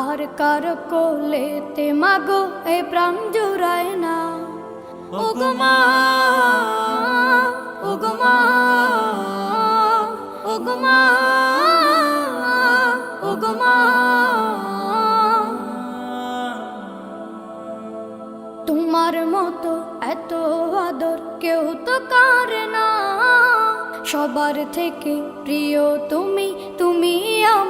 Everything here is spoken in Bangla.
আর কার কোলেতে মাগো এ প্রাণ জুড়ায় না? ওগমা ওগমা ওগমা ওগমা তোমার মতো এত আদর কেউ তো কারে না। সবার থেকে প্রিয় তুমি তুমি আমার